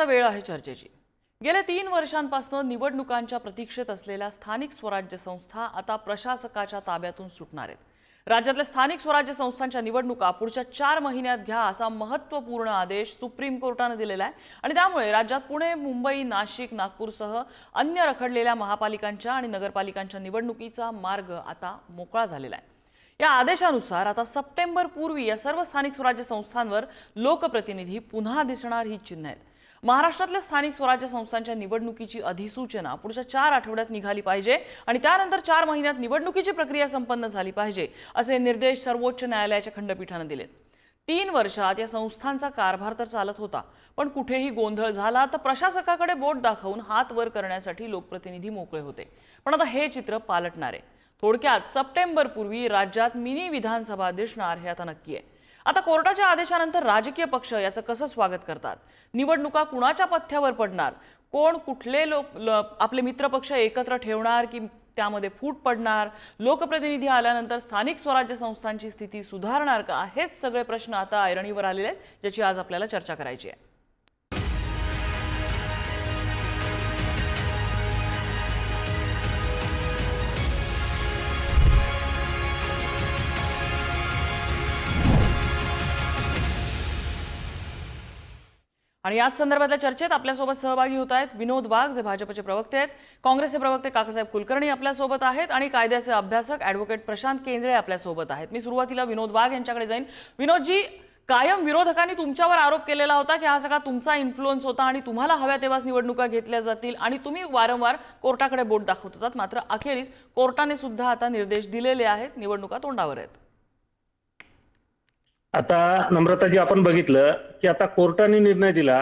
आता वेळ आहे चर्चेची. गेल्या तीन वर्षांपासून निवडणुकांच्या प्रतीक्षेत असलेल्या स्थानिक स्वराज्य संस्था आता प्रशासकाच्या ताब्यातून सुटणार आहेत. राज्यातल्या स्थानिक स्वराज्य संस्थांच्या निवडणुका पुढच्या चार महिन्यात घ्या असा महत्त्वपूर्ण आदेश सुप्रीम कोर्टानं दिलेला आहे. आणि त्यामुळे राज्यात पुणे मुंबई नाशिक नागपूरसह अन्य रखडलेल्या महापालिकांच्या आणि नगरपालिकांच्या निवडणुकीचा मार्ग आता मोकळा झालेला आहे. या आदेशानुसार आता सप्टेंबर पूर्वी या सर्व स्थानिक स्वराज्य संस्थांवर लोकप्रतिनिधी पुन्हा दिसणार ही चिन्ह आहेत. महाराष्ट्रातल्या स्थानिक स्वराज्य संस्थांच्या निवडणुकीची अधिसूचना पुढच्या चार आठवड्यात निघाली पाहिजे आणि त्यानंतर चार महिन्यात निवडणुकीची प्रक्रिया संपन्न झाली पाहिजे असे निर्देश सर्वोच्च न्यायालयाच्या खंडपीठानं दिलेत. तीन वर्षात या संस्थांचा कारभार तर चालत होता पण कुठेही गोंधळ झाला तर प्रशासकाकडे बोट दाखवून हात वर करण्यासाठी लोकप्रतिनिधी मोकळे होते. पण आता हे चित्र पालटणार. आहे थोडक्यात सप्टेंबर पूर्वी राज्यात मिनी विधानसभा दिसणार हे आता नक्की आहे. आता कोर्टाच्या आदेशानंतर राजकीय पक्ष याचं कसं स्वागत करतात? निवडणुका कुणाच्या पथ्यावर पडणार? कोण कुठले लोक ल- आपले मित्रपक्ष एकत्र ठेवणार की त्यामध्ये फूट पडणार? लोकप्रतिनिधी आल्यानंतर स्थानिक स्वराज्य संस्थांची स्थिती सुधारणार का? हेच सगळे प्रश्न आता ऐरणीवर आलेले आहेत ज्याची आज आपल्याला चर्चा करायची आहे. आणि याच संदर्भातल्या चर्चेत आपल्यासोबत सहभागी होत आहेत विनोद वाघ जे भाजपचे प्रवक्ते आहेत. काँग्रेसचे प्रवक्ते काकासाहेब कुलकर्णी आपल्यासोबत आहेत आणि कायद्याचे अभ्यासक ॲडव्होकेट प्रशांत केंद्रे आपल्यासोबत आहेत. मी सुरुवातीला विनोद वाघ यांच्याकडे जाईन. विनोदजी कायम विरोधकांनी तुमच्यावर आरोप केलेला होता की हा सगळा तुमचा इन्फ्लुअन्स होता आणि तुम्हाला हव्या तेव्हाच निवडणुका घेतल्या जातील आणि तुम्ही वारंवार कोर्टाकडे बोट दाखवत होतात. मात्र अखेरीस कोर्टाने सुद्धा आता निर्देश दिलेले आहेत. निवडणुका तोंडावर आहेत. आता नम्रताजी आपण बघितलं की आता कोर्टाने निर्णय दिला.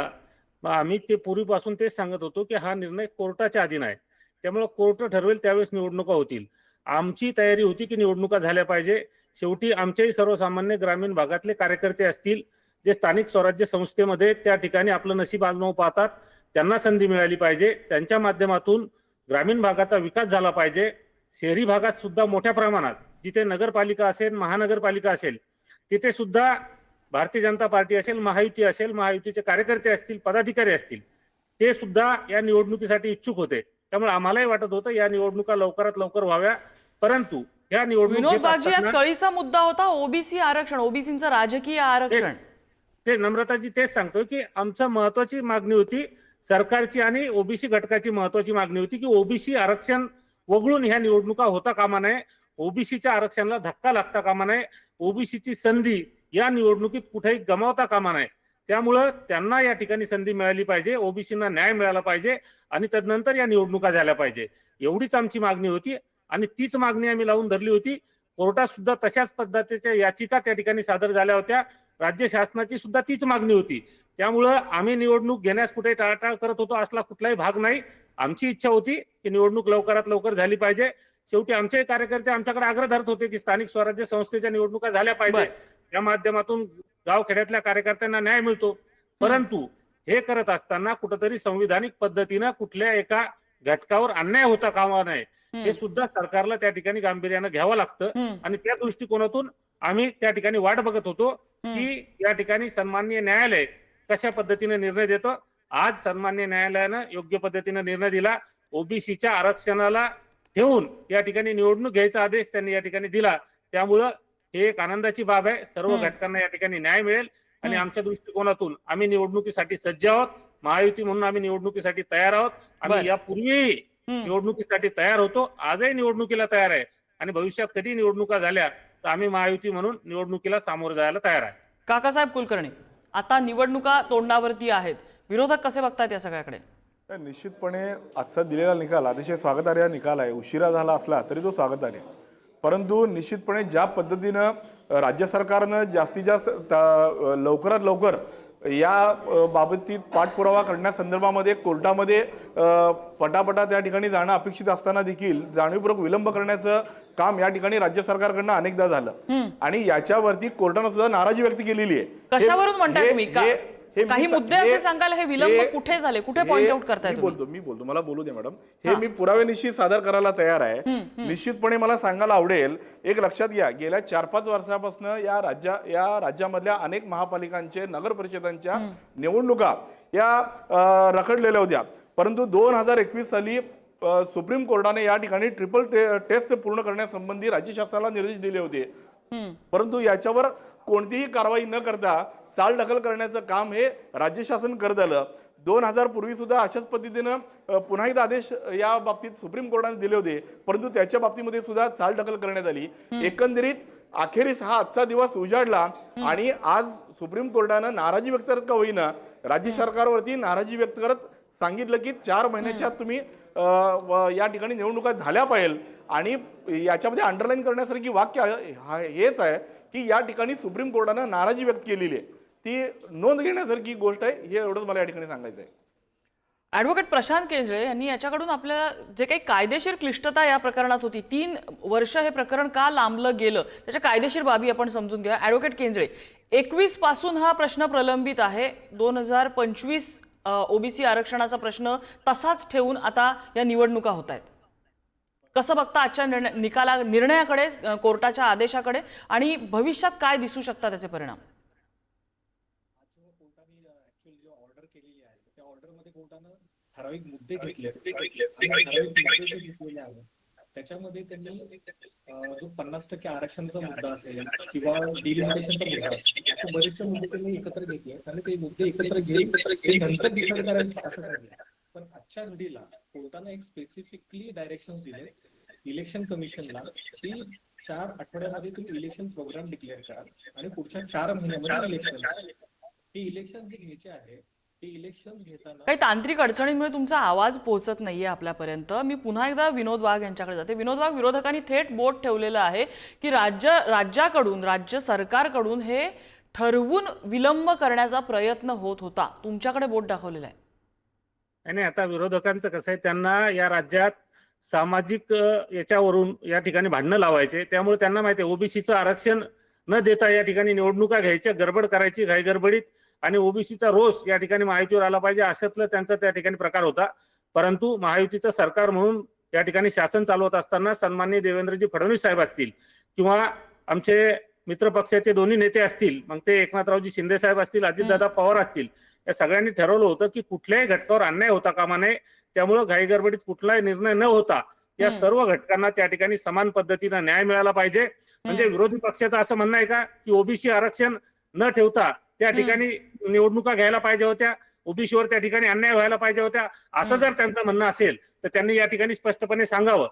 आम्ही ते पूर्वीपासून तेच सांगत होतो की हा निर्णय कोर्टाच्या अधीन आहे त्यामुळे कोर्ट ठरवेल त्यावेळेस निवडणुका होतील. आमची तयारी होती की निवडणुका झाल्या पाहिजे. शेवटी आमच्याही सर्वसामान्य ग्रामीण भागातले कार्यकर्ते असतील जे स्थानिक स्वराज्य संस्थेमध्ये त्या ठिकाणी आपलं नशीब आजमावू पाहतात त्यांना संधी मिळाली पाहिजे. त्यांच्या माध्यमातून ग्रामीण भागाचा विकास झाला पाहिजे. शहरी भागात सुद्धा मोठ्या प्रमाणात जिथे नगरपालिका असेल महानगरपालिका असेल तिथे सुद्धा भारतीय जनता पार्टी असेल महायुती असेल महायुतीचे कार्यकर्ते असतील पदाधिकारी असतील ते सुद्धा या निवडणुकीसाठी इच्छुक होते. त्यामुळे आम्हालाही वाटत होतं या निवडणुका लवकरात लवकर व्हाव्या. परंतु या निवडणूक विनोद घेत बागजी यात असताना- कळीचा मुद्दा होता ओबीसी आरक्षण ओबीसीचं राजकीय आरक्षण. ते नम्रताजी तेच सांगतोय की आमचं महत्वाची मागणी होती सरकारची आणि ओबीसी घटकाची महत्वाची मागणी होती की ओबीसी आरक्षण वगळून ह्या निवडणुका होता कामा नये. ओबीसीच्या आरक्षणाला धक्का लागता कामा नये. ओबीसीची संधी या निवडणुकीत कुठेही गमावता कामा नये. त्यामुळं त्यांना या ठिकाणी संधी मिळाली पाहिजे ओबीसींना न्याय मिळाला पाहिजे आणि तदनंतर या निवडणुका झाल्या पाहिजे. एवढीच आमची मागणी होती आणि तीच मागणी आम्ही लावून धरली होती. कोर्टात सुद्धा तशाच पद्धतीच्या याचिका त्या ठिकाणी सादर झाल्या होत्या. राज्य शासनाची सुद्धा तीच मागणी होती. त्यामुळं आम्ही निवडणूक घेण्यास कुठे टाळाटाळ करत होतो असला कुठलाही भाग नाही. आमची इच्छा होती की निवडणूक लवकरात लवकर झाली पाहिजे. शेवटी आमचे कार्यकर्ते आमच्याकडे आग्रह धरत होते की स्थानिक स्वराज्य संस्थेच्या निवडणुका झाल्या पाहिजे. त्या माध्यमातून गावखेड्यातल्या कार्यकर्त्यांना न्याय मिळतो. परंतु हे करत असताना कुठंतरी संविधानिक पद्धतीनं कुठल्या एका घटकावर अन्याय होता कामा नये. हे सुद्धा सरकारला त्या ठिकाणी गांभीर्यानं घ्यावं लागतं. आणि त्या दृष्टिकोनातून आम्ही त्या ठिकाणी वाट बघत होतो. की या ठिकाणी सन्माननीय न्यायालय कशा पद्धतीने निर्णय देतं? आज सन्मान्य न्यायालयानं योग्य पद्धतीने निर्णय दिला. ओबीसीच्या आरक्षणाला ठेवून या ठिकाणी निवडणूक घ्यायचा आदेश त्यांनी या ठिकाणी दिला. त्यामुळं हे एक आनंदाची बाब आहे. सर्व. घटकांना या ठिकाणी न्याय मिळेल आणि. आमच्या दृष्टिकोनातून आम्ही निवडणुकीसाठी सज्ज आहोत. महायुती म्हणून आम्ही निवडणुकीसाठी तयार आहोत. आम्ही यापूर्वी. निवडणुकीसाठी तयार होतो. आजही निवडणुकीला तयार आहे. आणि भविष्यात कधी निवडणुका झाल्या तर आम्ही महायुती म्हणून निवडणुकीला सामोरं जायला तयार आहे. काकासाहेब कुलकर्णी आता निवडणुका तोंडावरती आहेत. विरोधक कसे बघतात या सगळ्याकडे? निश्चितपणे आजचा दिलेला निकाल अतिशय स्वागतार्ह निकाल आहे. उशिरा झाला असला तरी तो स्वागतार्ह. परंतु निश्चितपणे ज्या पद्धतीनं राज्य सरकारनं जास्तीत जास्त लवकरात लवकर या बाबतीत पाठपुरावा करण्यासंदर्भामध्ये कोर्टामध्ये पटापटा त्या ठिकाणी जाणं अपेक्षित असताना देखील जाणीवपूर्वक विलंब करण्याचं काम या ठिकाणी राज्य सरकारकडनं अनेकदा झालं. आणि याच्यावरती कोर्टानं सुद्धा नाराजी व्यक्त केलेली आहे. कशावरून म्हणताय हे- काही मुद्दे असे सांगाल, हे विलंब कुठे झाले? कुठे point out करताय? बोलतो मी बोलतो. मला बोलू दे मॅडम. हे मी पुराव्यानिशी सादर करायला तयार आहे. निश्चितपणे मला सांगायला आवडेल एक लक्षात घ्या गेल्या चार पाच वर्षापासून या राज्या या राज्यामधल्या अनेक महापालिकांचे नगर परिषदांच्या निवडणुका या रखडलेल्या होत्या. परंतु दोन हजार एकवीस साली सुप्रीम कोर्टाने या ठिकाणी ट्रिपल टे, टेस्ट पूर्ण करण्यासंबंधी राज्य शासनाला निर्देश दिले होते. परंतु याच्यावर कोणतीही कारवाई न करता चालढकल करण्याचं काम हे राज्य शासन करत आलं. दोन हजार पूर्वी सुद्धा अशाच पद्धतीनं पुन्हा एकदा आदेश या बाबतीत सुप्रीम कोर्टाने दिले होते. परंतु त्याच्या बाबतीमध्ये सुद्धा चालढकल करण्यात आली. एकंदरीत अखेरीस हा आजचा दिवस उजाडला आणि आज सुप्रीम कोर्टानं नाराजी व्यक्त करत का होईना राज्य सरकारवरती नाराजी व्यक्त करत सांगितलं की चार महिन्याच्या तुम्ही या ठिकाणी निवडणुका झाल्या पाहिजे आणि याच्यामध्ये अंडरलाईन करण्यासारखी वाक्य हेच आहे की या ठिकाणी सुप्रीम कोर्टानं नाराजी व्यक्त केलेली आहे. ती नोंद घेण्यासारखी गोष्ट आहे हे एवढंच मला या ठिकाणी सांगायचं आहे ॲडव्होकेट प्रशांत केंद्रे यांनी याच्याकडून आपल्याला जे काही कायदेशीर क्लिष्टता या प्रकरणात होती तीन वर्ष हे प्रकरण का लांबलं गेलं त्याच्या कायदेशीर बाबी आपण समजून घ्या ॲडव्होकेट केंद्रे एकवीसपासून हा प्रश्न प्रलंबित आहे. दोन हजार पंचवीस ओबीसी आरक्षणाचा प्रश्न तसाच ठेवून आता या निवडणुका होत आहेत. कसं बघता आजच्या निर्णय निकाला निर्णयाकडे कोर्टाच्या आदेशाकडे आणि भविष्यात काय दिसू शकतात त्याचे परिणाम जेव्हा कोर्टाने ऍक्च्युअल जे ऑर्डर केलेली आहे त्या ऑर्डरमध्ये कोर्टानं ठराविक मुद्दे घेतले घेतलेले आहेत त्याच्यामध्ये त्यांनी जो पन्नास टक्के आरक्षणाचा मुद्दा असेल किंवा डिलिमिटेशनचा मुद्दा असेल असे बरेचसे मुद्दे त्यांनी एकत्र घेतले आणि ते मुद्दे एकत्र घेऊन ते नंतर डिसाईड करायचं असं ठरलं. पण आजच्या घडीला कोर्टाने एक स्पेसिफिकली डायरेक्शन दिले इलेक्शन कमिशनला की चार आठवड्यामध्ये तुम्ही इलेक्शन प्रोग्राम डिक्लेअर करा आणि पुढच्या चार महिन्यामध्ये इलेक्शन हे इलेक्शन जे घ्यायचे आहे काही तांत्रिक अडचणींमुळे तुमचा आवाज पोहोचत नाहीये आपल्यापर्यंत. मी पुन्हा एकदा विनोद वाघ यांच्याकडे जाते. विनोद वाघ विरोधकांनी थेट बोट ठेवलेलं आहे की राज्य राज्याकडून राज्य सरकारकडून हे ठरवून विलंब करण्याचा प्रयत्न होत होता. तुमच्याकडे बोट दाखवलेलं आहे. आणि आता विरोधकांचं कसं आहे त्यांना या राज्यात सामाजिक याच्यावरून या ठिकाणी भांडणं लावायचे. त्यामुळे त्यांना माहिती आहे ओबीसीचं आरक्षण न देता या ठिकाणी निवडणुका घ्यायच्या गडबड करायची घाई गडबडीत आणि ओबीसीचा रोष या ठिकाणी महायुतीवर आला पाहिजे अशातलं त्यांचा त्या ठिकाणी प्रकार होता. परंतु महायुतीचं सरकार म्हणून या ठिकाणी शासन चालवत असताना सन्माननीय देवेंद्रजी फडणवीस साहेब असतील किंवा आमचे मित्र पक्षाचे दोन्ही नेते असतील मग ते एकनाथरावजी शिंदे साहेब असतील अजितदादा पवार असतील या सगळ्यांनी ठरवलं होतं की कुठल्याही घटकावर अन्याय होता कामा नये. त्यामुळं घाई गडबडीत कुठलाही निर्णय न होता या. सर्व घटकांना त्या ठिकाणी समान पद्धतीनं न्याय मिळाला पाहिजे. म्हणजे विरोधी पक्षाचं असं म्हणणं आहे का की ओबीसी आरक्षण न ठेवता त्या. ठिकाणी निवडणुका घ्यायला पाहिजे होत्या ओबीसीवर त्या ठिकाणी अन्याय व्हायला पाहिजे होत्या असं. जर त्यांचं म्हणणं असेल तर त्यांनी या ठिकाणी स्पष्टपणे सांगावं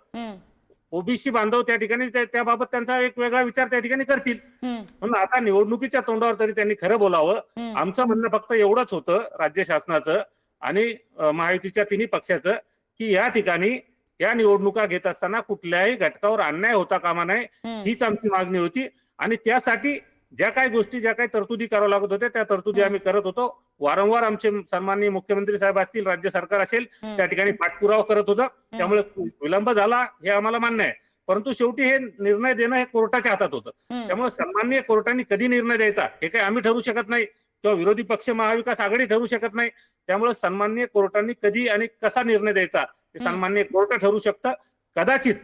ओबीसी बांधव त्या ठिकाणी त्या- त्याबाबत त्यांचा एक वेगळा विचार त्या ठिकाणी करतील म्हणून आता निवडणुकीच्या तोंडावर तरी त्यांनी खरं बोलावं. आमचं म्हणणं फक्त एवढंच होतं राज्य शासनाचं आणि महायुतीच्या तिन्ही पक्षाचं की या ठिकाणी या निवडणुका घेत असताना कुठल्याही घटकावर अन्याय होता कामा नये. हीच आमची मागणी होती आणि त्यासाठी ज्या काही गोष्टी ज्या काही तरतुदी कराव्या लागत होत्या त्या तरतुदी आम्ही करत होतो. वारंवार आमचे सन्माननीय मुख्यमंत्री साहेब असतील राज्य सरकार असेल. त्या ठिकाणी पाठपुरावा करत होतं. त्यामुळे विलंब झाला हे आम्हाला मान्य आहे. परंतु शेवटी हे निर्णय देणं हे कोर्टाच्या हातात होतं. त्यामुळे सन्माननीय कोर्टाने कधी निर्णय द्यायचा हे काही आम्ही ठरवू शकत नाही किंवा विरोधी पक्ष महाविकास आघाडी ठरवू शकत नाही. त्यामुळे सन्माननीय कोर्टाने कधी आणि कसा निर्णय द्यायचा हे. सन्माननीय कोर्ट ठरवू शकतं. कदाचित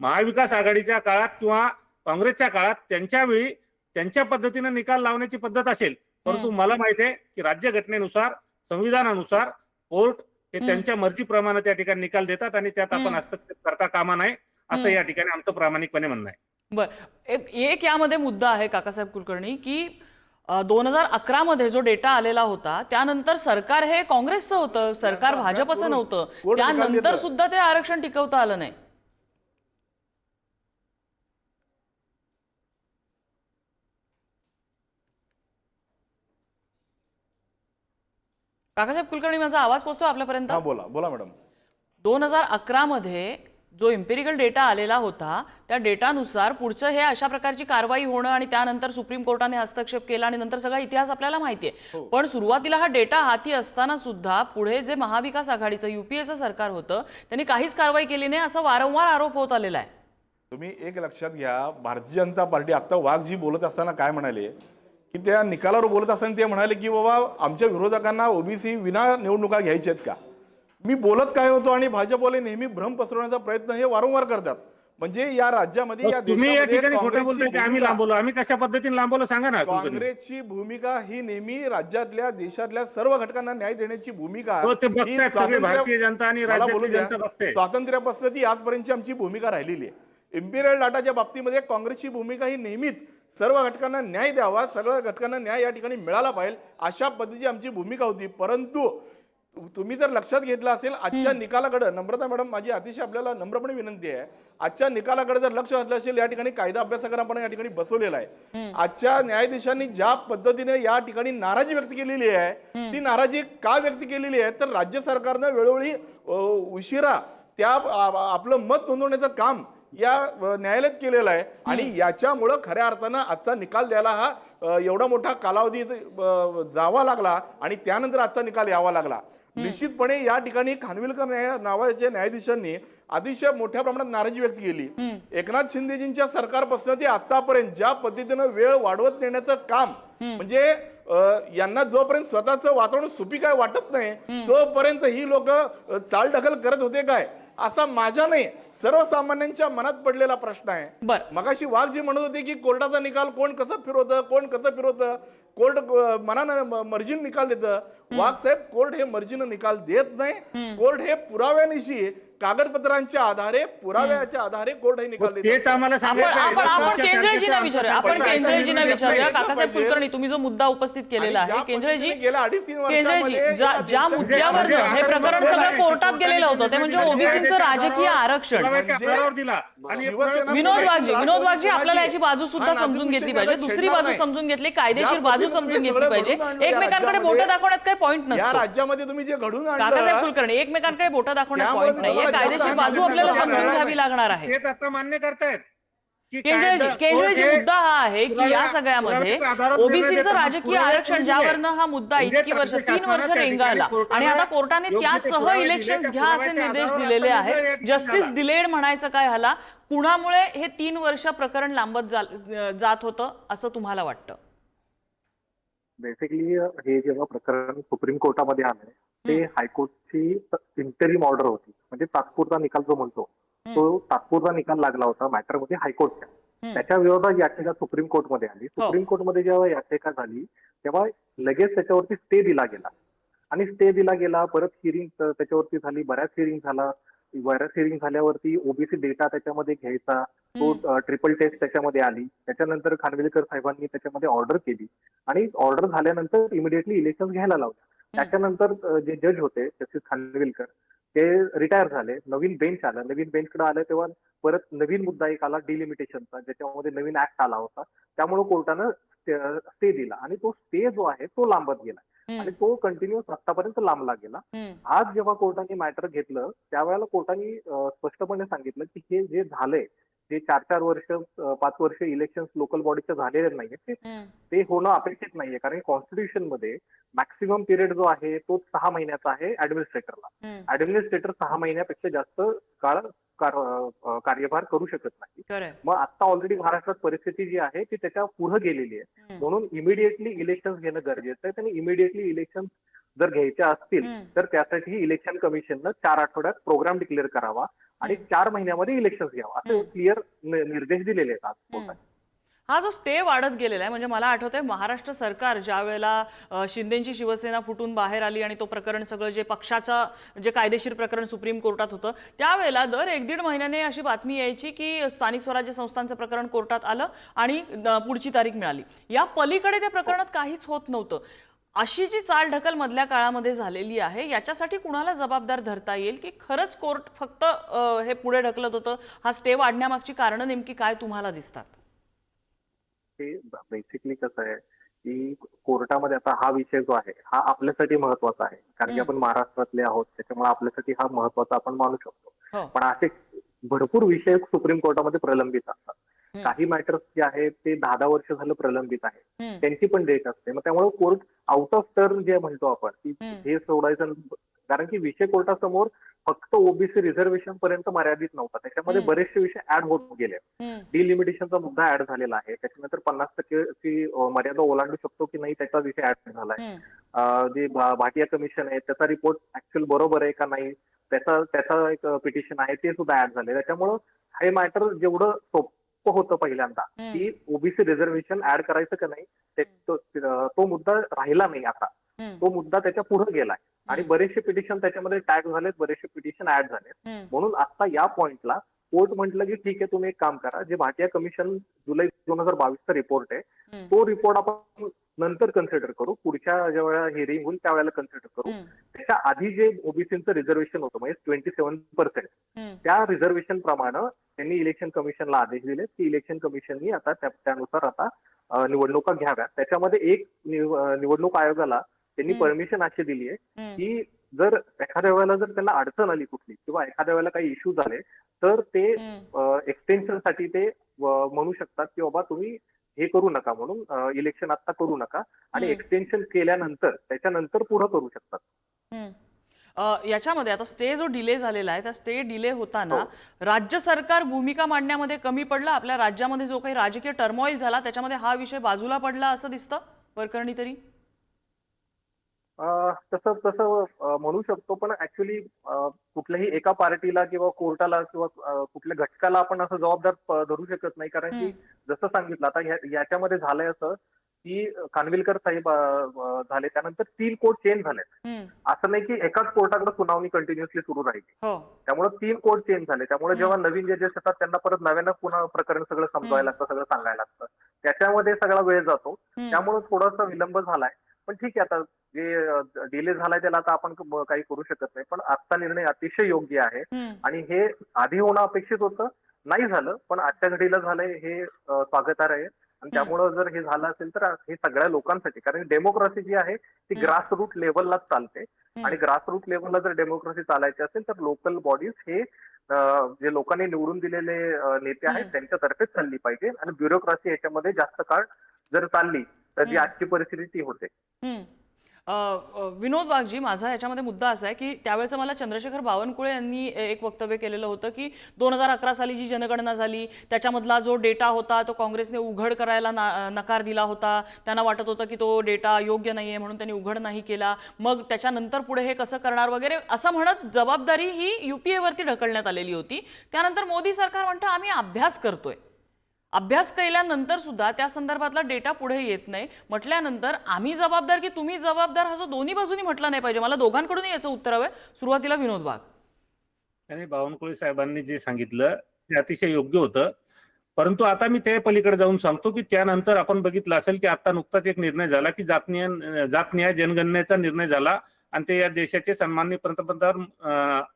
महाविकास आघाडीच्या काळात किंवा काँग्रेसच्या काळात त्यांच्या वेळी त्यांच्या पद्धतीने निकाल लावण्याची पद्धत असेल परंतु मला माहिती आहे की राज्य घटनेनुसार संविधानानुसार कोर्ट हे. त्यांच्या मर्जीप्रमाणे त्या ठिकाणी निकाल देतात आणि त्यात आपण. हस्तक्षेप करता कामा नये असं. या ठिकाणी आमचं प्रामाणिकपणे म्हणणं आहे बर एक यामध्ये मुद्दा आहे काकासाहेब कुलकर्णी की दोन हजार अकरा मध्ये जो डेटा आलेला होता त्यानंतर सरकार हे काँग्रेसचं होतं सरकार भाजपचं नव्हतं त्यानंतर. सुद्धा ते आरक्षण टिकवता आलं नाही काकासाहेब कुलकर्णी माझा आवाज पोहोचतो आपल्यापर्यंत? हा बोला. बोला मॅडम. दोन हजार अकरा मध्ये जो इम्पेरिकल डेटा आलेला होता त्या डेटानुसार पुढचं हे अशा प्रकारची कारवाई होणं आणि त्यानंतर सुप्रीम कोर्टाने हस्तक्षेप केला आणि नंतर सगळा इतिहास आपल्याला माहिती आहे हो. पण सुरुवातीला हा डेटा हाती असताना सुद्धा पुढे जे महाविकास आघाडीचं युपीएचं सरकार होतं त्यांनी काहीच कारवाई केली नाही असं वारंवार आरोप होत आलेला आहे. तुम्ही एक लक्षात घ्या भारतीय जनता पार्टी आत्ता वाघ जी बोलत असताना काय म्हणाले? की त्या निकालावर बोलत असताना ते म्हणाले की बाबा आमच्या विरोधकांना ओबीसी विना निवडणुका घ्यायच्या आहेत का? मी बोलत काय होतो आणि भाजपवाले नेहमी भ्रम पसरवण्याचा प्रयत्न हे वारंवार करतात. म्हणजे या राज्यामध्ये या तुम्ही या देशामध्ये ठिकाणी खोटं बोलताय आम्ही लांबवलो आम्ही कशा पद्धतीने लांबवलं सांगा ना. काँग्रेसची भूमिका ही नेहमी राज्यातल्या देशातल्या सर्व घटकांना न्याय देण्याची भूमिका हो, भारतीय जनता आणि स्वातंत्र्यापासून ती आजपर्यंतची आमची भूमिका राहिलेली आहे. इम्पिरियल डाटाच्या बाबतीमध्ये काँग्रेसची भूमिका ही नेहमीच सर्व घटकांना न्याय द्यावा सगळ्या घटकांना न्याय या ठिकाणी मिळाला पाहिजे अशा पद्धतीची आमची भूमिका होती. परंतु तुम्ही जर लक्षात घेतलं असेल आजच्या निकालाकडे नम्रता मॅडम माझी अतिशय आपल्याला नम्रपणे विनंती आहे आजच्या निकालाकडे जर लक्ष घातलं असेल या ठिकाणी कायदा अभ्यासकांना आपण या ठिकाणी बसवलेला आहे. आजच्या न्यायाधीशांनी ज्या पद्धतीने या ठिकाणी नाराजी व्यक्त केलेली आहे ती नाराजी का व्यक्त केलेली आहे तर राज्य सरकारनं वेळोवेळी उशिरा त्या आपलं मत नोंदवण्याचं काम या न्यायालयात केलेलं आहे. आणि याच्यामुळं खऱ्या अर्थानं आजचा निकाल द्यायला हा एवढा मोठा कालावधी जावा लागला आणि त्यानंतर आजचा निकाल यावा लागला. निश्चितपणे या ठिकाणी खानविलकर न्याय नावाच्या न्यायाधीशांनी अतिशय मोठ्या प्रमाणात नाराजी व्यक्त केली. एकनाथ शिंदेजींच्या सरकारपासून ते आतापर्यंत ज्या पद्धतीनं वेळ वाढवत नेण्याचं काम म्हणजे यांना जोपर्यंत स्वतःचं वातावरण सुपी काय वाटत नाही तोपर्यंत ही लोक चालढकल करत होते काय? असा माझ्या नाही. सर्वसामान्यांच्या मनात पडलेला प्रश्न आहे. बरं. मगाशी वाघ जी म्हणत होते की कोर्टाचा निकाल कोण कसं फिरवतं कोण कसं फिरवतं? कोर्ट मनानं मर्जीनं निकाल देतं. वाघ साहेब कोर्ट हे मर्जीनं निकाल देत नाही. कोर्ट हे पुराव्यानिशी कागदपत्रांच्या आधारे पुराव्याच्या आधारे कोर्ट हे निकाल देत तेच. आम्हाला आपण सांगायचं आहे. आपण आपण तुमच्या केंद्रेजींना विचारूया. आपण केंद्रेजींना सारख्या विचारूया. काकासाहेब कुलकर्णी तुम्ही जो मुद्दा उपस्थित केलेला आणि ज्या आहे केंद्रेजी पद्धतीने गेल्या अडीच तीन केंद्रेजी वर्षामध्ये ज्या देशात- मुद्द्यावर म्हणजे हे आता प्रकरण सगळं कोर्टात गेलेलं होतं. ते म्हणजे ओबीसीचं राजकीय आरक्षण पुराव्याच्या आधारावर दिला. आणि शिवसेना विनोद वाघजी विनोद वाघजी आपल्याला याची बाजू सुद्धा समजून घेतली पाहिजे. दुसरी बाजू नाही. समजून घेतली. कायदेशीर बाजू समजून घेतली पाहिजे. एकमेकांकडे बोटं दाखवण्यात काही पॉईंट या नसतो. राज्यामध्ये तुम्ही जे घडून काकासाहेब कुलकर्णी एकमेकांकडे बोटं दाखवण्यात त्यामुळे पॉईंट मी नाहीये कायदेशीर बाजू आपल्याला समजून घ्यावी लागणार आहे. तेच आता मान्य करतायत की कायदा- मुद्दा हा आहे की या पुराव्या- सगळ्यामध्ये ओबीसीचं राजकीय पुरावे आरक्षण ज्यावरनं हा मुद्दा म्हणजे इतकी वर्ष तीन वर्ष त्या रेंगाळला. आणि आता कोर्टाने योग्य ते त्यासह पुरावे दिले, इलेक्शन त्या घ्या असे पुराव्याच्या निर्देश आधारावर दिलेले आता आहेत. निर्णय या ठिकाणी जस्टिस झाला. डिलेड म्हणायचं काय ह्याला? कुणामुळे हे तीन वर्ष प्रकरण लांबत जा- जात होतं असं तुम्हाला वाटतं? बेसिकली हे जेव्हा प्रकरण सुप्रीम कोर्टामध्ये आलंय ते हायकोर्टची इंटरिम ऑर्डर होती. म्हणजे तात्पुरता निकाल जो म्हणतो तो तात्पुरता निकाल लागला होता मॅटरमध्ये हायकोर्टच्या. त्याच्या विरोधात याचिका सुप्रीम कोर्टमध्ये आली. हो. सुप्रीम कोर्टमध्ये जेव्हा याचिका झाली तेव्हा लगेच त्याच्यावरती स्टे दिला गेला. आणि स्टे दिला गेला परत हिअरिंग त्याच्यावरती झाली बऱ्याच हिअरिंग झाला. बऱ्याच हिअरिंग झाल्यावरती ओबीसी डेटा त्याच्यामध्ये घ्यायचा. तो ट्रिपल टेस्ट त्याच्यामध्ये आली. त्याच्यानंतर खानविलकर साहेबांनी त्याच्यामध्ये ऑर्डर केली. आणि ऑर्डर झाल्यानंतर इमिडिएटली इलेक्शन घ्यायला लावलं. त्याच्यानंतर जे जज होते जस्टिस खानविलकर ते रिटायर झाले. नवीन बेंच आलं. नवीन बेंचकडे आलं तेव्हा परत नवीन मुद्दा एक आला डिलिमिटेशनचा ज्याच्यामध्ये नवीन ऍक्ट आला होता. त्यामुळे कोर्टानं स्टे दिला. आणि तो स्टे जो आहे तो लांबत गेला. आणि तो कंटिन्युअस आतापर्यंत लांबला गेला. आज जेव्हा कोर्टाने मॅटर घेतलं त्यावेळेला कोर्टाने स्पष्टपणे सांगितलं की हे जे झालंय जे चार चार वर्ष पाच वर्ष इलेक्शन लोकल बॉडीचे झालेले नाहीये ते होणं अपेक्षित नाहीये. कारण कॉन्स्टिट्यूशनमध्ये मॅक्सिमम पिरियड जो आहे तो सहा महिन्याचा आहे ऍडमिनिस्ट्रेटरला. ऍडमिनिस्ट्रेटर सहा महिन्यापेक्षा जास्त काळ कार्यभार करू शकत नाही. मग आता ऑलरेडी महाराष्ट्रात परिस्थिती जी आहे ती त्याच्या पुढे गेलेली आहे. म्हणून इमिडिएटली इलेक्शन घेणं गरजेचं आहे. आणि इमिडिएटली इलेक्शन जर घ्यायचे असतील. तर त्यासाठी इलेक्शन कमिशननं चार आठवड्यात प्रोग्राम डिक्लेअर करावा आणि चार महिन्यामध्ये इलेक्शन घ्यावा. असे. क्लिअर निर्देश दिलेले आहेत आज कोर्टाने. हा जो स्टे वाढत गेलेला आहे म्हणजे मला आठवतंय महाराष्ट्र सरकार ज्या वेळेला शिंदेची शिवसेना फुटून बाहेर आली आणि तो प्रकरण सगळं जे पक्षाचं जे कायदेशीर प्रकरण सुप्रीम कोर्टात होतं त्यावेळेला दर एक दीड महिन्याने अशी बातमी यायची की स्थानिक स्वराज्य संस्थांचं प्रकरण कोर्टात आलं आणि पुढची तारीख मिळाली. या पलीकडे त्या प्रकरणात काहीच होत नव्हतं. अशी जी चालढकल मधल्या काळामध्ये झालेली आहे याच्यासाठी कुणाला जबाबदार धरता येईल की खरंच कोर्ट फक्त अ, हे पुढे ढकलत होतं हा स्टे वाढण्यामागची कारणं नेमकी काय तुम्हाला दिसतात ते बेसिकली कसं आहे की कोर्टामध्ये आता हा विषय जो आहे हा आपल्यासाठी महत्त्वाचा आहे कारण की हम्म. आपण महाराष्ट्रातले आहोत त्याच्यामुळे आपल्यासाठी हा महत्त्वाचा आपण मानू हो. शकतो पण असे भरपूर विषय सुप्रीम कोर्टामध्ये प्रलंबित असतात. काही मॅटर्स जे आहेत ते दहा दहा वर्ष झालं प्रलंबित आहे. त्यांची पण डेट असते. मग त्यामुळे कोर्ट आउट ऑफ टर्न जे म्हणतो आपण की. हे सोडायचं कारण की विषय कोर्टासमोर फक्त ओबीसी रिझर्वेशन पर्यंत मर्यादित नव्हता. त्याच्यामध्ये. बरेचसे विषय ऍड होत गेले. डिलिमिटेशनचा मुद्दा ऍड झालेला आहे. त्याच्यानंतर पन्नास टक्केची मर्यादा ओलांडू शकतो की नाही त्याचा विषय ऍड झालाय. जे भाटिया कमिशन आहे त्याचा रिपोर्ट ऍक्च्युअल बरोबर आहे का नाही त्याचा त्याचा एक पिटिशन आहे ते सुद्धा ऍड झाले. त्याच्यामुळं हे मॅटर जेवढं सोपं होतं पहिल्यांदा. की ओबीसी रिझर्वेशन ऍड करायचं का नाही ते- मुद्दा राहिला नाही आता. तो मुद्दा त्याच्या पुढे गेलाय. आणि. बरेचसे पिटिशन त्याच्यामध्ये टॅग झालेत बरेचसे पिटिशन ऍड झालेत. म्हणून आता या पॉइंटला कोर्ट म्हटलं की ठीक आहे तुम्ही एक काम करा. जे भाटिया कमिशन जुलै दोन हजार बावीसचा रिपोर्ट आहे तो रिपोर्ट आपण नंतर कन्सिडर करू. पुढच्या ज्या वेळेला हिअरिंग होईल त्यावेळेला कन्सिडर करू. त्याच्या आधी जे ओबीसीचं रिझर्वेशन होतं म्हणजे ट्वेंटी सेव्हन पर्सेंट त्या रिझर्वेशन प्रमाणे त्यांनी इलेक्शन कमिशनला आदेश दिले की इलेक्शन कमिशननी आता त्या- त्यानुसार आता निवडणुका घ्याव्यात. त्याच्यामध्ये एक निवडणूक आयोगाला त्यांनी. परमिशन अशी दिली आहे की जर एखाद्या वेळेला जर त्यांना अडचण आली कुठली किंवा एखाद्या वेळेला काही इश्यू झाले तर ते हम्म, एक्सटेन्शनसाठी ते म्हणू शकतात की बाबा तुम्ही हे करू नका म्हणून इलेक्शन आता करू नका आणि. एक्सटेन्शन केल्यानंतर त्याच्यानंतर पुढे करू शकतात. याच्यामध्ये आता स्टे जो डिले झालेला आहे त्या स्टे डिले होताना हो. राज्य सरकार भूमिका मांडण्यामध्ये कमी पडलं? आपल्या राज्यामध्ये जो काही राजकीय टर्मॉईल झाला त्याच्यामध्ये हा विषय बाजूला पडला असं दिसतं? वरकरणी तरी? तसं तसं म्हणू शकतो पण ऍक्च्युली कुठल्याही एका पार्टीला किंवा कोर्टाला किंवा कुठल्या घटकाला आपण असं जबाबदार धरू शकत नाही. कारण की जसं सांगितलं आता याच्यामध्ये झालंय असं की खानविलकर साहेब झाले त्यानंतर तीन कोर्ट चेंज झाले हम्म, असं नाही की एकाच कोर्टाकडे सुनावणी कंटिन्युअसली सुरू राहील. हो. त्यामुळे तीन कोर्ट चेंज झाले. त्यामुळे. जेव्हा नवीन जजेस येतात त्यांना परत नव्यानं पुन्हा प्रकरण सगळं समजवायला लागतं सगळं सांगायला लागतं. त्याच्यामध्ये सगळा वेळ जातो. त्यामुळे थोडासा विलंब झालाय. पण ठीक आहे आता जे डिले झालाय त्याला आता आपण काही करू शकत नाही. पण आजचा निर्णय अतिशय योग्य आहे. आणि हे आधी होणं अपेक्षित होतं. नाही झालं पण आजच्या घडीला झालंय हे स्वागतार्ह आहे. आणि त्यामुळं जर हे झालं असेल तर हे सगळ्या लोकांसाठी कारण डेमोक्रेसी जी आहे ती. ग्रासरूट लेवललाच चालते. आणि ग्रासरूट लेवलला जर डेमोक्रेसी चालायची असेल तर लोकल बॉडीज हे जे लोकांनी निवडून दिलेले नेते आहेत. त्यांच्यातर्फेच चालली पाहिजे आणि ब्युरोक्रासी याच्यामध्ये जास्त काळ जर चालली तर जी. आजची परिस्थिती ती होते विनोद वाघजी माझा याच्यामध्ये मुद्दा असा आहे की त्यावेळेचं मला चंद्रशेखर बावनकुळे यांनी एक वक्तव्य केलेलं होतं की दोन हजार अकरा साली जी जनगणना झाली त्याच्यामधला जो डेटा होता तो काँग्रेसने उघड करायला ना नकार दिला होता. त्यांना वाटत होतं की तो डेटा योग्य नाही आहे म्हणून त्यांनी उघड नाही केला. मग त्याच्यानंतर पुढे हे कसं करणार वगैरे असं म्हणत जबाबदारी ही युपीएवरती ढकलण्यात आलेली होती. त्यानंतर मोदी सरकार म्हणतं आम्ही अभ्यास करतोय. अभ्यास केल्यानंतर सुद्धा त्या संदर्भातला डेटा पुढे येत नाही. म्हटल्यानंतर आम्ही जबाबदार की तुम्ही जबाबदार? असं दोन्ही बाजूनी म्हटलं नाही पाहिजे. मला दोघांकडून याचं उत्तर हवंय. सुरुवातीला विनोद वाघ आणि बावनकुळे साहेबांनी जे सांगितलं ते अतिशय योग्य होतं. परंतु आता मी त्या पलीकडे जाऊन सांगतो की त्यानंतर आपण बघितलं असेल की आता नुकताच एक निर्णय झाला की जातनीय जातनिहाय जनगणनेचा निर्णय झाला. आणि ते या देशाचे सन्माननीय पंतप्रधान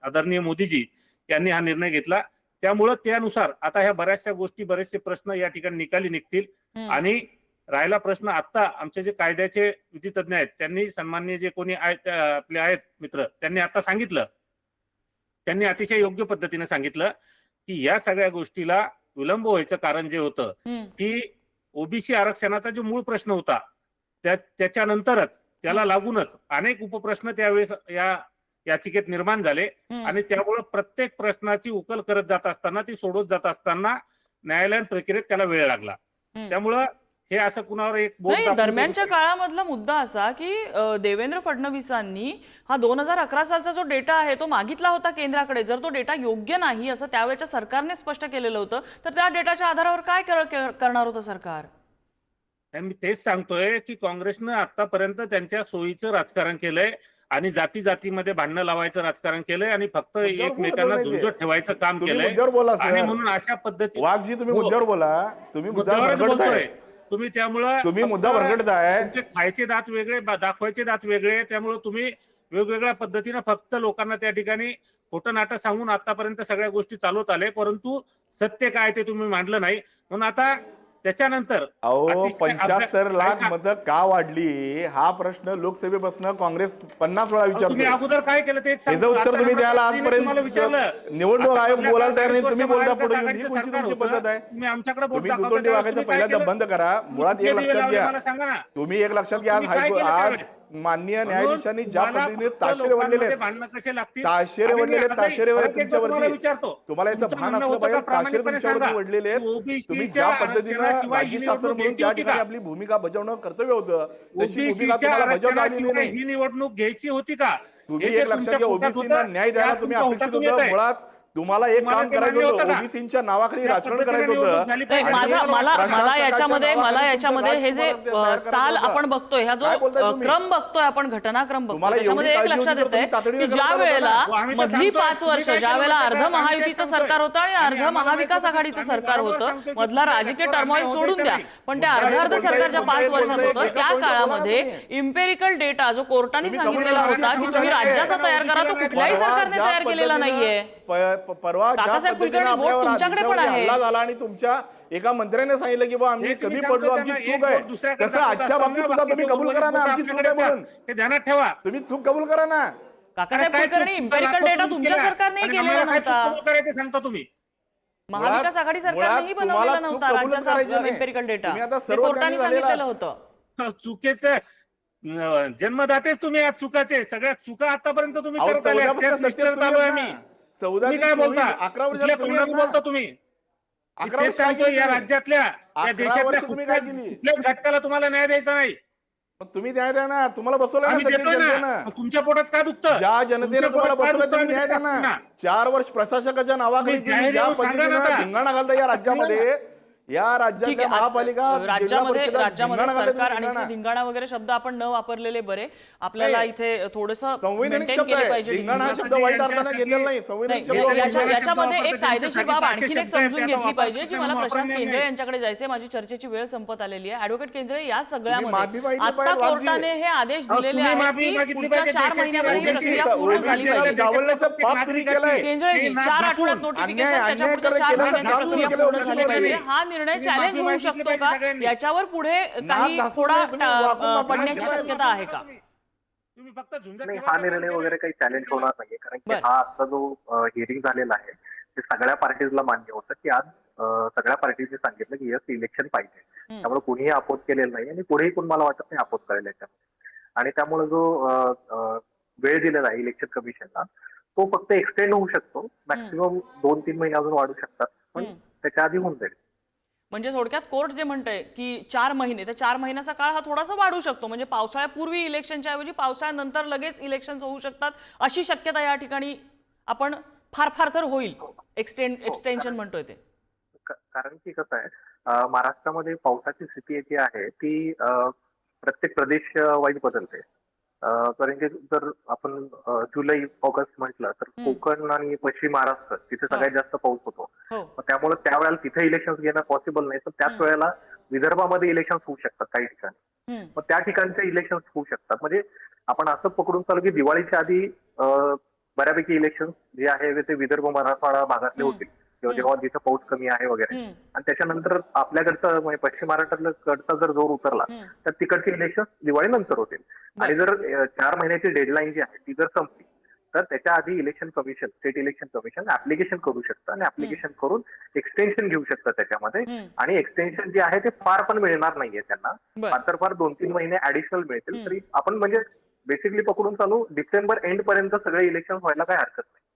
आदरणीय मोदीजी यांनी हा निर्णय घेतला. त्यामुळं त्यानुसार आता ह्या बऱ्याचशा गोष्टी बरेचसे प्रश्न या ठिकाणी निकाली निघतील. आणि राहिला प्रश्न आता आमचे जे कायद्याचे विधितज्ञ आहेत त्यांनी सन्माननीय जे कोणी आपले आहेत मित्र त्यांनी आता सांगितलं त्यांनी अतिशय योग्य पद्धतीने सांगितलं की या सगळ्या गोष्टीला विलंब व्हायचं कारण जे होतं. की ओबीसी आरक्षणाचा जो मूळ प्रश्न होता त्या त्याच्यानंतरच त्याला लागूनच अनेक उपप्रश्न त्यावेळेस या याचिकेत निर्माण झाले. आणि त्यामुळे प्रत्येक प्रश्नाची उकल करत जात असताना ती सोडवत जात असताना न्यायालयीन प्रक्रियेत त्याला वेळ लागला. त्यामुळं हे असं कुणावर एक दरम्यानच्या काळामधला मुद्दा असा की देवेंद्र फडणवीसांनी हा दोन हजार अकरा सालचा जो डेटा आहे तो मागितला होता केंद्राकडे. जर तो डेटा योग्य नाही असं त्यावेळेच्या सरकारने स्पष्ट केलेलं होतं तर त्या डेटाच्या आधारावर काय कर- कर- करणार होतं सरकार? मी तेच सांगतोय की काँग्रेसनं आतापर्यंत त्यांच्या सोयीचं राजकारण केलंय. आणि जाती जातीमध्ये भांडणं लावायचं राजकारण केलंय आणि फक्त एकमेकांना. झुंजत ठेवायचं काम केलंय. आणि म्हणून अशा पद्धती वाघजी तुम्ही हो. मुद्द्यावर बोला. तुम्ही बोलतोय. तुम्ही त्यामुळं तुम्ही मुद्दा भरगडताय खायचे दात वेगळे दाखवायचे दात वेगळे. त्यामुळे तुम्ही वेगवेगळ्या पद्धतीनं फक्त लोकांना त्या ठिकाणी खोटं नाटक सांगून आतापर्यंत सगळ्या गोष्टी चालवत आले. परंतु सत्य काय ते तुम्ही मांडलं नाही. म्हणून आता त्याच्यानंतर अहो पंच्याहत्तर लाख. मतं का वाढली हा प्रश्न लोकसभेपासून काँग्रेस पन्नास वेळा विचारतो अगोदर काय केलं तेच त्याचं. उत्तर तुम्ही द्यायला. आजपर्यंत निवडणूक आयोग बोलायला तयार नाही तुम्ही बोलता पुढे ही. पद्धत आहे तुम्ही दुतोंडी वागायचं पहिल्यांदा? बंद करा मुळात एक लक्षात घ्या तुम्ही एक लक्षात घ्या आज? माननीय न्यायाधीशांनी ज्या पद्धतीने ताशेरे वडलेले ताशेरे वडलेले ताशेरे तुमच्यावरती. तुम्हाला याचं भान असलं पाहिजे ताशेरे तुमच्यावरती? वडलेले तुम्ही ज्या पद्धतीनं राज्य शासन म्हणून ज्या ठिकाणी? आपली भूमिका बजावणं कर्तव्य होतं तशी भूमिका तुम्हाला बजावता आलेली आरक्षणाशिवाय नाही ही निवडणूक घ्यायची होती का? तुम्ही हे एक लक्षात घ्या ओबीसीना न्याय द्यायला तुम्ही अपेक्षित होतं. मुळात तुम्हाला एक काम करायचं होतं? ओबीसीच्या नावाखाली राजकारण करायचं होतं मला याच्यामध्ये मला याच्यामध्ये हे जे साल आपण. बघतोय ह्या जो? क्रम बघतोय आपण घटनाक्रम बघतोय त्याच्यामध्ये एक लक्षात की करत ज्या? वेळेला हो, मधली. पाच वर्ष ज्या वेळेला अर्ध महायुतीचं तेच सरकार होतं आणि. अर्ध महाविकास आघाडीचं आहे, सरकार होतं मधला राजकीय अन्याय सोडून द्या. पण त्या अर्ध बोलताय, सरकारच्या बोलताय, पाच वर्षात होतं त्या काळामध्ये. इम्पेरिकल डेटा जो कोर्टाने सांगितलेला होता की तुम्ही आहे. राज्याचा तयार करा तो कुठल्याही सरकारने ज्या तयार केलेला नाहीये परवा ज्या काकासाहेब पद्धतीने कुलकर्णी, बोट आपल्यावर तुमच्याकडे पण आहे. हल्ला झाला आणि तुमच्या एका मंत्र्याने सांगितलं की बा आम्ही हे कमी पडलो सांगतो आमची त्यांना, चूक एक आहे दुसऱ्याकडे तसं आजच्या असताना बाबतीत सुद्धा तुम्ही कबूल करा ना बोट आमची चूक आहे. म्हणून हे ध्यानात ठेवा तुम्ही चूक कबूल करा ना काकासाहेब काय कुलकर्णी चूक इम्पेरिकल डेटा तुमच्या केला. आणि केलेला आम्हाला काय चूक नव्हता कबूल करायचं सांगता तुम्ही महाविकास आघाडी सरकारनेही मुळात बनवलेला नव्हता चूक कबूलच करायची राज्याचा नाही. इम्पेरिकल डेटा तुम्ही आता ते सर्व कोर्टाने झालेला सांगितलेलं आहात. होतं चुकीचे अं, जन्मदातेच तुम्ही आज चुकाचे सगळ्या चुका आतापर्यंत तुम्ही अहो, करत आले चौदापासून त्याच सत्तेत निष्ठेवर तुम्ही चालू आहे आहेत मी ना. चौदा काय बोलता? अकरा वर्ष कुठल्या तुम्ही अकरा ते वर्ष सांगतो काय या राज्यातल्या या देशातल्या तुम्ही काय कुठल्याच केली? कुठल्याच घटकाला तुम्हाला न्याय द्यायचा नाही? तुम्ही न्याय द्या ना. तुम्हाला बसवलं तुमच्या पोटात का दुखतं? ज्या जनतेने तुम्हाला बसवलं तुम्ही न्याय द्या ना. चार वर्ष प्रशासकाच्या नावाखाली ज्या पद्धतीनं. धिंगाणा घालता या राज्यामध्ये या राज्यातल्या महापालिका राज्यामध्ये राज्यामध्ये सरकार आणि धिंगाणा. वगैरे शब्द आपण न वापरलेले बरे. आपल्याला. इथे थोडस संवैधानिक शब्द आहे. धिंगाणा हा शब्द वाईट अर्थाने घेतलेला नाही. संवैधानिक याच्यामध्ये एक कायदेशीर बाब एक समजून घेतली पाहिजे जी मला प्रशांत. केंजळे यांच्याकडे जायचे माझी चर्चेची वेळ संपत आलेली आहे. ऍडव्होकेट केंजळे या सगळ्यामध्ये मागितली आता पाहिजे. कोर्टाने हे आदेश दिलेले आहेत की पुढच्या पाहिजे, चार महिन्यामध्ये प्रक्रिया पूर्ण झाली पाहिजे. चार आठवड्यात नोटिफिकेशन त्याच्या पुढच्या चार महिन्यात प्रक्रिया पूर्ण झाली पाहिजे. हा निर्णय चॅलेंज होऊ शकतो का. याच्यावर पुढे काही थोडा नाही, पडण्याची. शक्यता आहे का तुम्ही फक्त नाही हा निर्णय. वगैरे काही चॅलेंज होणार नाहीये कारण की. हा आजचा जो हिअरिंग झालेला आहे ते सगळ्या पार्टीजला मान्य होतं की आज सगळ्या पार्टीजने सांगितलं की यस इलेक्शन पाहिजे. त्यामुळे कुणीही अपोज केलेलं नाही आणि पुढेही कोण मला वाटत नाही अपोज करेल याच्यामध्ये आणि त्यामुळे जो वेळ दिलेला आहे इलेक्शन कमिशनला तो फक्त एक्सटेंड होऊ शकतो मॅक्सिमम दोन तीन महिने अजून वाढू शकतात पण. त्याच्या आधी होऊन जाईल म्हणजे थोडक्यात कोर्ट जे म्हणतंय की चार महिने तर चार महिन्याचा काळ हा थोडासा वाढू शकतो. म्हणजे पावसाळ्यापूर्वी इलेक्शनच्या ऐवजी पावसाळ्यानंतर लगेच इलेक्शन होऊ शकतात अशी शक्यता या ठिकाणी आपण फार फार तर होईल. एक्सटेंड एक्सटेन्शन म्हणतोय ते. कारण की कसं आहे महाराष्ट्रामध्ये पावसाची स्थिती जी आहे ती प्रत्येक प्रदेश वाईज बदलते. कारण की जर आपण जुलै ऑगस्ट म्हटलं तर. कोकण आणि पश्चिम महाराष्ट्र तिथे सगळ्यात जास्त पाऊस होतो हो त्यामुळे त्यावेळेला तिथे इलेक्शन घेणं पॉसिबल नाही तर त्याच. वेळेला विदर्भामध्ये इलेक्शन होऊ शकतात काही ठिकाणी. मग त्या ठिकाणचे इलेक्शन होऊ शकतात म्हणजे आपण असं पकडून चालू की दिवाळीच्या आधी बऱ्यापैकी इलेक्शन जे आहे ते विदर्भ मराठवाडा भागातले. होतील किंवा जेव्हा जिथं पाऊस कमी आहे वगैरे. आणि त्याच्यानंतर आपल्याकडचं म्हणजे पश्चिम महाराष्ट्रातला कडचा जर जोर उतरला. तर तिकडचे इलेक्शन दिवाळी नंतर होतील आणि जर चार महिन्याची डेडलाईन जी आहे ती जर संपली तर त्याच्या आधी election commission state election commission application करू शकतं आणि ऍप्लिकेशन करून एक्सटेन्शन घेऊ शकतं त्याच्यामध्ये. आणि एक्सटेन्शन जे आहे ते फार पण मिळणार नाहीये त्यांना. फार तर फार दोन तीन महिने ऍडिशनल मिळतील. तरी आपण म्हणजे बेसिकली पकडून चालू डिसेंबर एंड पर्यंत सगळे इलेक्शन व्हायला काय हरकत नाही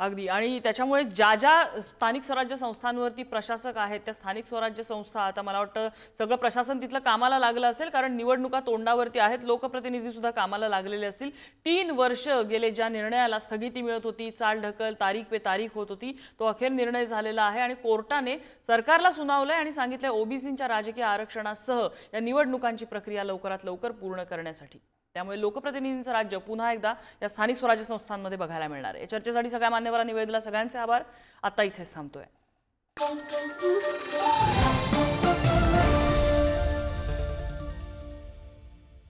अगदी. आणि त्याच्यामुळे ज्या ज्या स्थानिक स्वराज्य संस्थांवरती प्रशासक आहेत त्या स्थानिक स्वराज्य संस्था आता मला वाटतं सगळं प्रशासन तिथलं कामाला लागलं असेल कारण निवडणुका तोंडावरती आहेत लोकप्रतिनिधी सुद्धा कामाला लागलेले असतील. तीन वर्ष गेले ज्या निर्णयाला स्थगिती मिळत होती चाल ढकल तारीख पे तारीख होत होती तो अखेर निर्णय झालेला आहे. आणि कोर्टाने सरकारला सुनावलंय आणि सांगितलंय ओबीसींच्या राजकीय आरक्षणासह या निवडणुकांची प्रक्रिया लवकरात लवकर पूर्ण करण्यासाठी. त्यामुळे लोकप्रतिनिधींचं राज्य पुन्हा एकदा या स्थानिक स्वराज्य संस्थांमध्ये बघायला मिळणार आहे. चर्चेसाठी सगळ्या मान्यवरांनी वेधला सगळ्यांचे आभार. आता इथेच थांबतोय.